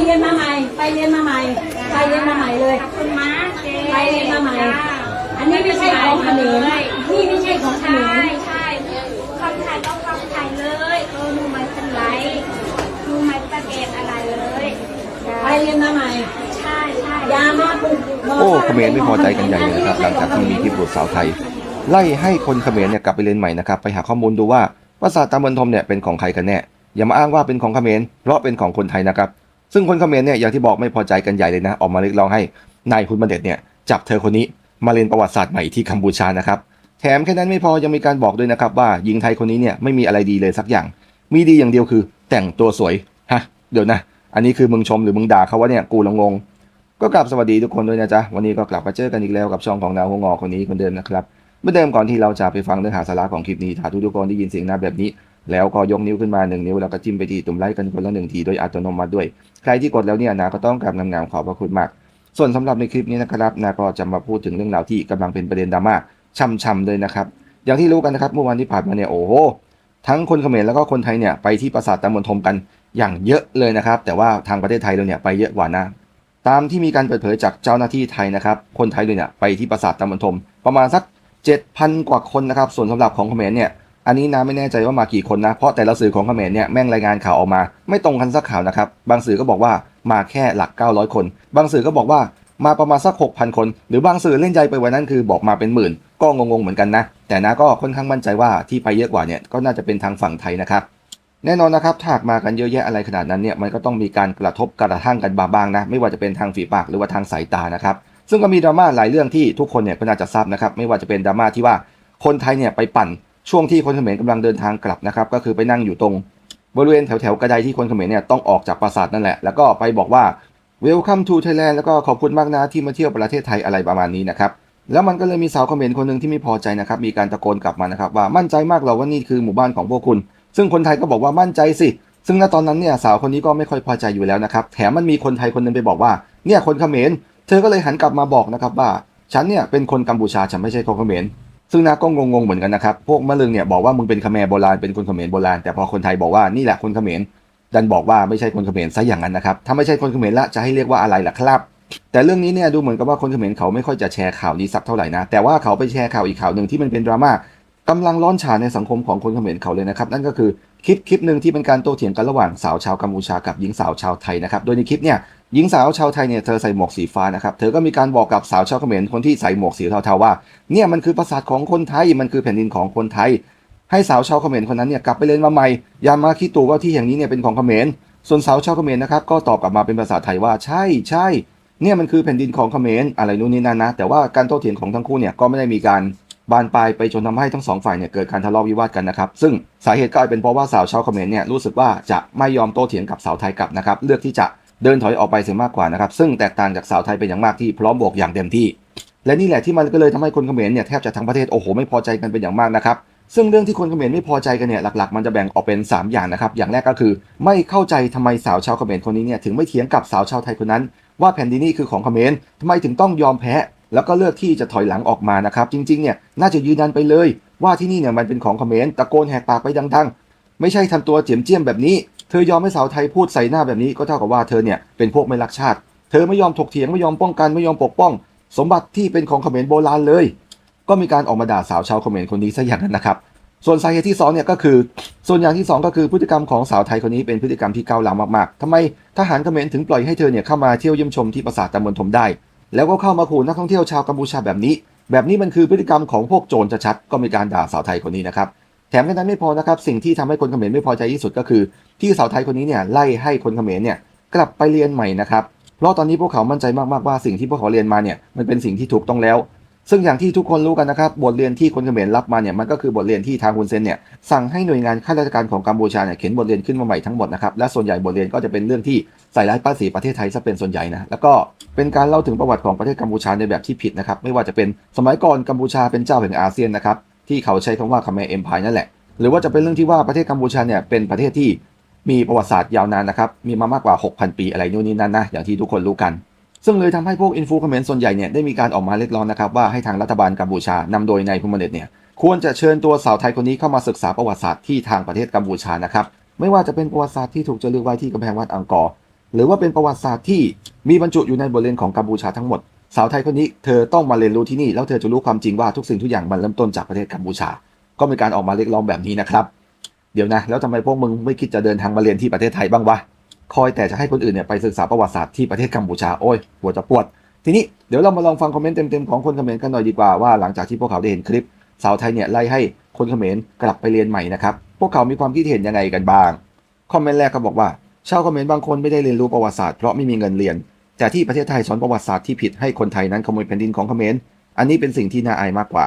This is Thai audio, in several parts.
เรียนมาใหม่ ไปเรียนมาใหม่ ไปเรียนมาใหม่เลย คุณมาเจไปเรียนมาใหม่ อันนี้ไม่ใช่ของเขมรนี่ไม่ใช่ของเขใช่ใช่คนไทยต้องคนไทยเลยเออหนูไม่เป็นไรหนูไม่ประเกตอะไรเลย ไปเรียนมาใหม่ ใช่ใช่ยามาปลุกโอ้เขมรไม่พอใจกันใหญ่เลยนะครับ หลังจากที่มีคลิปหลุดสาวไทย ไล่ให้คนเขมรเนี่ยกลับไปเรียนใหม่นะครับ ไปหาข้อมูลดูว่าปราสาทตาเมืองทมเนี่ยเป็นของใครกันแน่ อย่ามาอ้างว่าเป็นของเขมร เพราะเป็นของคนไทยนะครับ ซึ่งคนเขมรเนี่ยอย่างที่บอกไม่พอใจกันใหญ่เลยนะ ออกมาเรียกร้องให้นายคุณบัณฑิตเนี่ยจับเธอคนนี้มาเรียนประวัติศาสตร์ใหม่ที่กัมพูชานะครับแถมแค่นั้นไม่พอยังมีการบอกด้วยนะครับว่าหญิงไทยคนนี้เนี่ยไม่มีอะไรดีเลยสักอย่าง มีดีอย่างเดียวคือ แต่งตัวสวยฮะเดี๋ยวนะ อันนี้คือมึงชมหรือมึงด่าเขาว่าเนี่ยกูละงงก็กลับสวัสดีทุกคนด้วยนะจ๊ะ วันนี้ก็กลับมาเจอกันอีกแล้วกับช่องของดาวหัวงอคนนี้คนเดิมนะครับเมื่อเดิมก่อนที่เราจะไปฟังเนื้อหาสาระของคลิปนี้ถ้าทุกๆคนได้ยินเสียงหน้าแบบนี้ แล้วก็ยกนิ้วขึ้นมาหนึ่งนิ้วแล้วก็จิ้มไปที่ตุ่มไลค์กันคนละหนึ่งทีโดยอัตโนมัติด้วย ใครที่กดแล้วเนี่ยนะก็ต้องกราบงามๆขอบพระคุณมาก ส่วนสำหรับในคลิปนี้นะครับนะก็จะมาพูดถึงเรื่องราวที่กำลังเป็นประเด็นดราม่าช่ำๆเลยนะครับ อย่างที่รู้กันนะครับเมื่อวันที่ผ่านมาเนี่ยโอ้โหทั้งคนเขมรแล้วก็คนไทยเนี่ยไปที่ปราสาทตะมนทมกันอย่างเยอะเลยนะครับ แต่ว่าทางประเทศไทยเราเนี่ยไปเยอะกว่านะตามที่มีการเปิดเผยจากเจ้าหน้าที่ไทยนะครับ คนไทยเลยเนี่ยไปที่ปราสาทตะมนทมประมาณสัก 7,000 กว่าคนนะครับ ส่วนสำหรับของเขมรเนี่ย อันนี้นะไม่แน่ใจว่ามากี่คนนะ เพราะแต่ละสื่อของเขมรเนี่ยแม่งรายงานข่าวออกมา ไม่ตรงกันสักข่าวนะครับ บางสื่อก็บอกว่ามาแค่หลัก 900 คน บางสื่อก็บอกว่ามาประมาณสัก 6,000 คน หรือบางสื่อเล่นใจไปกว่านั้นคือบอกมาเป็นหมื่น ก็งงๆเหมือนกันนะ แต่นะก็ค่อนข้างมั่นใจว่าที่ไปเยอะกว่าเนี่ยก็น่าจะเป็นทางฝั่งไทยนะครับแน่นอนนะครับถ้าหากมากันเยอะแยะอะไรขนาดนั้นเนี่ยมันก็ต้องมีการกระทบกระทั่งกันบ้างนะ ไม่ว่าจะเป็นทางฝีปากหรือว่าทางสายตานะครับซึ่งก็มีดราม่าหลายเรื่องที่ทุกคนเนี่ยก็น่าจะทราบนะครับไม่ว่าจะเป็นดราม่าที่ว่าคนไทยเนี่ยไปปั่น ช่วงที่คนเขมรกำลังเดินทางกลับนะครับ ก็คือไปนั่งอยู่ตรงบริเวณแถวๆกระไดที่คนเขมรเนี่ยต้องออกจากปราสาทนั่นแหละ แล้วก็ไปบอกว่า Welcome to Thailand แล้วก็ขอบคุณมากนะที่มาเที่ยวประเทศไทยอะไรประมาณนี้นะครับ แล้วมันก็เลยมีสาวเขมรคนหนึ่งที่ไม่พอใจนะครับ มีการตะโกนกลับมานะครับ ว่ามั่นใจมากเหรอว่านี่คือหมู่บ้านของพวกคุณ ซึ่งคนไทยก็บอกว่ามั่นใจสิ ซึ่งณตอนนั้นเนี่ยสาวคนนี้ก็ไม่ค่อยพอใจอยู่แล้วนะครับ แถมมันมีคนไทยคนหนึงไปบอกว่าเนี่ยคนเขมร เธอก็เลยหันกลับมาบอกนะครับว่าฉันเนี่ยเป็นคนกัมพูชาฉันไม่ใช่คนเขมร ซึ่งนาก็งงๆเหมือนกันนะครับ พวกมะลึงเนี่ยบอกว่ามึงเป็นขแมรโบราณเป็นคนเขมรโบราณ แต่พอคนไทยบอกว่านี่แหละคนเขมรดันบอกว่าไม่ใช่คนเขมรซะอย่างนั้นนะครับ ถ้าไม่ใช่คนเขมรละจะให้เรียกว่าอะไรล่ะครับ แต่เรื่องนี้เนี่ยดูเหมือนกับว่าคนเขมรเขาไม่ค่อยจะแชร์ข่าวนี้สักเท่าไหร่นะ แต่ว่าเขาไปแชร์ข่าวอีกข่าวหนึ่งที่มันเป็นดราม่ากำลังร้อนฉาในสังคมของคนเขมรเขาเลยนะครับ นั่นก็คือคลิปคลิปหนึ่งที่เป็นการโต้เถียงกันระหว่างสาวชาวกัมพูชากับหญิงสาวชาวไทยนะครับ โดยในคลิปเนี่ย หญิงสาวชาวไทยเนี่ยเธอใส่หมวกสีฟ้านะครับ เธอก็มีการบอกกับสาวชาวเขมรคนที่ใส่หมวกสีเทาๆว่า เนี่ยมันคือปราสาทของคนไทย มันคือแผ่นดินของคนไทย ให้สาวชาวเขมรคนนั้นเนี่ยกลับไปเรียนมาใหม่ อย่ามาคิดตัวว่าที่แห่งนี้เนี่ยเป็นของเขมร ส่วนสาวชาวเขมรนะครับก็ตอบกลับมาเป็นภาษาไทยว่าใช่ใช่ เนี่ยมันคือแผ่นดินของเขมรอะไรนู่นนี่นั่นนะ แต่ว่าการโต้เถียงของทั้งคู่เนี่ยก็ไม่ได้มีการบานปลายไปจนทำให้ทั้งสองฝ่ายเนี่ยเกิดการทะเลาะวิวาทกันนะครับ ซึ่งสาเหตุก็อาจเป็นเพราะว่าสาวชาวเขมรเนี่ยรู้สึกว่าจะไม่ยอมโต้เถียงกับสาวไทยกลับนะครับ เลือกที่จะ เดินถอยออกไปเสียมากกว่านะครับ ซึ่งแตกต่างจากสาวไทยเป็นอย่างมากที่พร้อมบวกอย่างเต็มที่ และนี่แหละที่มันก็เลยทำให้คนเขมรเนี่ยแทบจะทั้งประเทศโอ้โหไม่พอใจกันเป็นอย่างมากนะครับซึ่งเรื่องที่คนเขมรไม่พอใจกันเนี่ยหลักๆมันจะแบ่งออกเป็น 3 อย่างนะครับ อย่างแรกก็คือ ไม่เข้าใจทำไมสาวชาวเขมรคนนี้เนี่ยถึงไม่เถียงกับสาวชาวไทยคนนั้น ว่าแผ่นดินนี้คือของเขมรทำไมถึงต้องยอมแพ้ แล้วก็เลือกที่จะถอยหลังออกมานะครับ จริงๆเนี่ยน่าจะยืนยันไปเลย ว่าที่นี่เนี่ยมันเป็นของเขมรตะโกนแหกปากไปดัง ๆ ไม่ใช่ทำตัวเจียมเจียมแบบนี้ เธอยอมให้สาวไทยพูดใส่หน้าแบบนี้ก็เท่ากับว่าเธอเนี่ยเป็นพวกไม่รักชาติ เธอไม่ยอมถกเถียงไม่ยอมป้องกันไม่ยอมปกป้อง สมบัติที่เป็นของเขมรโบราณเลย ก็มีการออกมาด่าสาวชาวเขมรคนนี้ซะอย่างนั้นนะครับ ส่วนสาเหตุที่สองเนี่ยก็คือ ส่วนอย่างที่สองก็คือพฤติกรรมของสาวไทยคนนี้เป็นพฤติกรรมที่ก้าวล้ำมากๆทำไมทหารเขมรถึงปล่อยให้เธอเนี่ยเข้ามาเที่ยวเยี่ยมชมที่ปราสาทตำบลทมได้ แล้วก็เข้ามาขู่นักท่องเที่ยวชาวกัมพูชาแบบนี้ แบบนี้มันคือพฤติกรรมของพวกโจรชัดๆก็มีการด่าสาวไทยคนนี้นะครับ แถมแค่นั้นไม่พอนะครับ สิ่งที่ทำให้คนเขมรไม่พอใจที่สุดก็คือ ที่สาวไทยคนนี้เนี่ยไล่ให้คนเขมรเนี่ยกลับไปเรียนใหม่นะครับเพราะตอนนี้พวกเขามั่นใจมากๆว่าสิ่งที่พวกเขาเรียนมาเนี่ยมันเป็นสิ่งที่ถูกต้องแล้ว ซึ่งอย่างที่ทุกคนรู้กันนะครับบทเรียนที่คนเขมรรับมาเนี่ยมันก็คือบทเรียนที่ทางฮุนเซนเนี่ยสั่งให้หน่วยงานข้าราชการของกัมพูชาเนี่ยเขียนบทเรียนขึ้นมาใหม่ทั้งหมดนะครับและส่วนใหญ่บทเรียนก็จะเป็นเรื่องที่ใส่ร้ายป้ายสีประเทศไทยซะเป็นส่วนใหญ่นะแล้วก็เป็นการเล่าถึงประวัติของประเทศกัมพูชาในแบบที่ผิดนะครับไม่ว่าจะเป็นสมัยก่อนกัมพูชาเป็นเจ้าแห่งอาเซียนนะครับ ที่เขาใช้คำว่าคาเมเอ็มพายนั่นแหละ หรือว่าจะเป็นเรื่องที่ว่าประเทศกัมพูชาเนี่ยเป็นประเทศที่มีประวัติศาสตร์ยาวนานนะครับ มีมามากกว่า 6,000 ปีอะไรนู่นนี่นั่นนะ อย่างที่ทุกคนรู้กัน ซึ่งเลยทำให้พวกอินฟูมเขมรส่วนใหญ่เนี่ยได้มีการออกมาเรียกร้องนะครับว่าให้ทางรัฐบาลกัมพูชานำโดยนายพุมเดตเนี่ยควรจะเชิญตัวสาวไทยคนนี้เข้ามาศึกษาประวัติศาสตร์ที่ทางประเทศกัมพูชานะครับ ไม่ว่าจะเป็นประวัติศาสตร์ที่ถูกจารึกไว้ที่กำแพงวัดอังกอร์ หรือว่าเป็นประวัติศาสตร์ที่มีบรรจุอยู่ในบทเรียนของกัมพูชาทั้งหมด สาวไทยคนนี้เธอต้องมาเรียนรู้ที่นี่แล้วเธอจะรู้ความจริงว่าทุกสิ่งทุกอย่างมันเริ่มต้นจากประเทศกัมพูชา ก็มีการออกมาเรียกร้องแบบนี้นะครับ เดี๋ยวนะ แล้วทำไมพวกมึงไม่คิดจะเดินทางมาเรียนที่ประเทศไทยบ้างวะคอยแต่จะให้คนอื่นเนี่ยไปศึกษาประวัติศาสตร์ที่ประเทศกัมพูชาโอ้ยหัวจะปวด ทีนี้เดี๋ยวเรามาลองฟังคอมเมนต์เต็มๆของคนเขมรกันหน่อยดีกว่าว่าหลังจากที่พวกเขาได้เห็นคลิป สาวไทยเนี่ยไล่ให้คนเขมรกลับไปเรียนใหม่นะครับพวกเขามีความคิดเห็นยังไงกันบ้างคอมเมนต์แรกก็บอกว่าชาวเขมรบางคนไม่ได้เรียนรู้ประวัติศาสตร์เพราะไม่มีเงินเรียน แต่ที่ประเทศไทยสอนประวัติศาสตร์ที่ผิดให้คนไทยนั้นขโมยแผ่นดินของเขมรอันนี้เป็นสิ่งที่น่าอายมากกว่า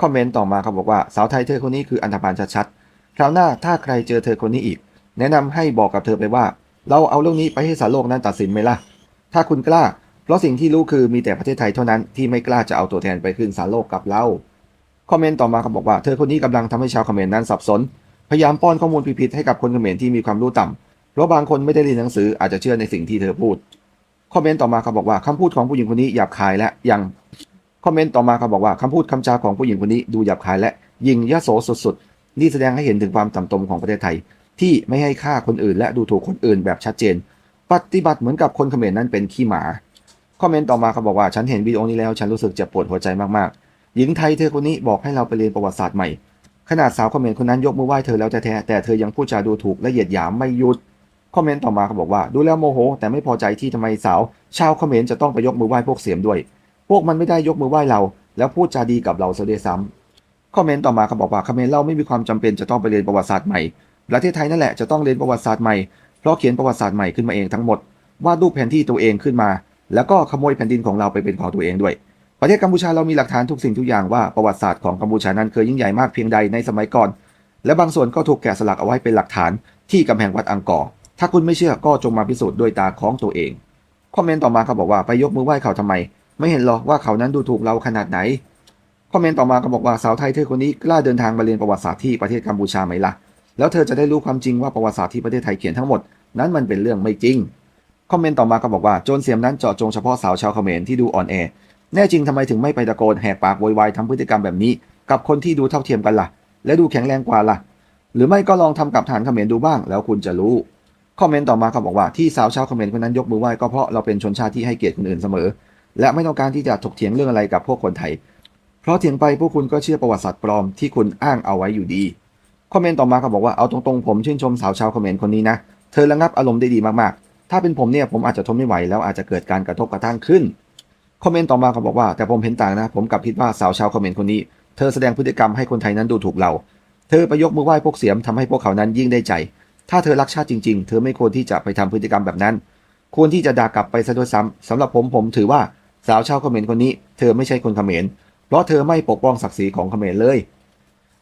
คอมเมนต์ต่อมาเขาบอกว่าสาวไทยเธอคนนี้คืออันธพาลชัดๆคราวหน้าถ้าใครเจอเธอคนนี้อีก แนะนำให้บอกกับเธอไปว่า เราเอาเรื่องนี้ไปให้สารโลกนั้นตัดสินไหมล่ะ ถ้าคุณกล้า เพราะสิ่งที่รู้คือมีแต่ประเทศไทยเท่านั้นที่ไม่กล้าจะเอาตัวแทนไปขึ้นศาลโลกกับเราคอมเมนต์ต่อมาเขาบอกว่าเธอคนนี้กำลังทำให้ชาวเขมรนั้นสับสน พยายามป้อนข้อมูลผิดๆให้กับคนเขมรที่มีความรู้ต่ำเพราะบางคนไม่ได้เรียนหนังสืออาจจะเชื่อในสิ่งที่เธอพูด คอมเมนต์ต่อมาเขาบอกว่าคำพูดของผู้หญิงคนนี้หยาบคายและยังคอมเมนต์ต่อมาเขาบอกว่าคำพูดคำจาของผู้หญิงคนนี้ดูหยาบคายและยิงยะโสสุดๆ นี่แสดงให้เห็นถึงความต่ำตมของประเทศไทย ที่ไม่ให้ค่าคนอื่น และดูถูกคนอื่นแบบชัดเจน ปฏิบัติเหมือนกับคนเขมรนั้นเป็นขี้หมาคอมเมนต์ต่อมาเขาบอกว่าฉันเห็นวิดีโอนี้แล้วฉันรู้สึกเจ็บปวดหัวใจมากๆ หญิงไทยเธอคนนี้บอกให้เราไปเรียนประวัติศาสตร์ใหม่ขนาดสาวคอมเขมรคนนั้นยกมือไหว้เธอแล้วแท้แต่เธอยังพูดจาดูถูกและเหยียดหยามไม่หยุด คอมเมนต์ต่อมาเขาบอกว่าดูแล้วโมโห แต่ไม่พอใจที่ทำไมสาว ชาวคอมเขมรจะต้องไปยกมือไหว้พวกเสียมด้วย พวกมันไม่ได้ยกมือไหว้เรา แล้วพูดจาดีกับเราเสียด้วยซ้ำคอมเมนต์ต่อมาเขาบอกว่าคอมเขมรเราไม่มีความจำเป็นจะต้องไปเรียนประวัติศาสตร์ใหม่ประเทศไทยนั่นแหละจะต้องเรียนประวัติศาสตร์ใหม่เพราะเขียนประวัติศาสตร์ใหม่ขึ้นมาเองทั้งหมดวาดรูปแผนที่ตัวเองขึ้นมา แล้วก็ขโมยแผ่นดินของเราไปเป็นของตัวเองด้วยประเทศกัมพูชาเรามีหลักฐานทุกสิ่งทุกอย่างว่าประวัติศาสตร์ของกัมพูชานั้นเคยยิ่งใหญ่มากเพียงใดในสมัยก่อน และบางส่วนก็ถูกแกะสลักเอาไว้เป็นหลักฐานที่กำแพงวัดอังกอร์ ถ้าคุณไม่เชื่อก็จงมาพิสูจน์ด้วยตาของตัวเอง คอมเมนต์ต่อมาเขาบอกว่าไปยกมือไหว้เขาทำไม ไม่เห็นหรอว่าเขานั้นดูถูกเราขนาดไหน คอมเมนต์ต่อมาก็บอกว่าสาวไทยเธอคนนี้กล้าเดินทางมาเรียนประวัติศาสตร์ที่ประเทศกัมพูชาไหมล่ะ แล้วเธอจะได้รู้ความจริงว่าประวัติศาสตร์ที่ประเทศไทยเขียนทั้งหมดนั้นมันเป็นเรื่องไม่จริง คอมเมนต์ต่อมาก็บอกว่าโจรเสียมนั้นเจาะจงเฉพาะสาวชาวเขมรที่ดูอ่อนแอ แน่จริงทำไมถึงไม่ไปตะโกนแหกปากโวยวายทำพฤติกรรมแบบนี้ กับคนที่ดูเท่าเทียมกันล่ะ และดูแข็งแรงกว่าล่ะ หรือไม่ก็ลองทำกับฐานเขมรดูบ้าง แล้วคุณจะรู้ คอมเมนต์ต่อมาเขาบอกว่าที่สาวชาวคอมเขมรคนนั้นยกมือไหว้ก็เพราะเราเป็นชนชาติที่ให้เกียรติคนอื่นเสมอ และไม่ต้องการที่จะถกเถียงเรื่องอะไรกับพวกคนไทย เพราะเถียงไปพวกคุณก็เชื่อประวัติศาสตร์ปลอมที่คุณอ้างเอาไว้อยู่ดีคอมเมนต์ต่อมาเขาบอกว่าเอาตรงๆผมชื่นชมสาวชาวคอมเขมรคนนี้นะเธอระงับอารมณ์ได้ดีมากๆ ถ้าเป็นผมเนี่ยผมอาจจะทนไม่ไหวแล้วอาจจะเกิดการกระทบกระทั่งขึ้นคอมเมนต์ต่อมาเขาบอกว่าแต่ผมเห็นต่างนะ ผมกลับคิดว่าสาวชาวคอมเขมรคนนี้ เธอแสดงพฤติกรรมให้คนไทยนั้นดูถูกเรา เธอไปยกมือไหว้พวกเสียมทำให้พวกเขานั้นยิ่งได้ใจ ถ้าเธอรักชาติจริงๆ เธอไม่ควรที่จะไปทำพฤติกรรมแบบนั้น ควรที่จะด่ากลับไปซะด้วยซ้ำสำหรับผมผมถือว่าสาวชาวเขมรคนนี้ เธอไม่ใช่คนเขมร เพราะเธอไม่ปกป้องศักดิ์ศรีของเขมรเลย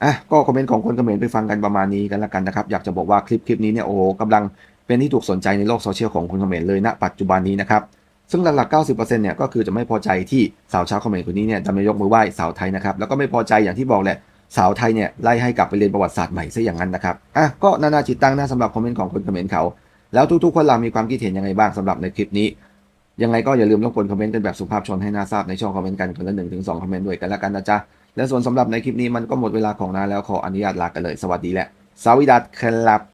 อะก็คอมเมนต์ของคนเขมรไปฟังกันประมาณนี้กันละกันนะครับ อยากจะบอกว่าคลิปคลิปนี้เนี่ยโอ้โหกำลังเป็นที่ถูกสนใจในโลกโซเชียลของคนเขมรเลยณปัจจุบันนี้นะครับซึ่งหลักๆ 90%เนี่ยก็คือจะไม่พอใจที่สาวชาวเขมรคนนี้เนี่ยจะไมายกมือไหว้สาวไทยนะครับ แล้วก็ไม่พอใจอย่างที่บอกแหละ สาวไทยเนี่ยไล่ให้กลับไปเรียนประวัติศาสตร์ใหม่ซะอย่างนั้นนะครับอะก็นานาจิตตังนะสำหรับคอมเมนต์ของคนคอมเมนต์เขาแล้วทุกๆ คนเรามีความคิดเห็นยังไงบ้างสำหรับในคลิปนี้ ยังไงก็อย่าลืมรบกวนคอมเมนต์กันแบบสุภาพชนให้น่าทราบในช่องคอมเมนต์กันคนละหนึ่งถึงสองคอมเมนต์ด้วยกันละกันนะจ๊ะและส่วนสำหรับในคลิปนี้มันก็หมดเวลาของนาแล้วขออนุญาตลากันเลยสวัสดีและสวัสดีครับ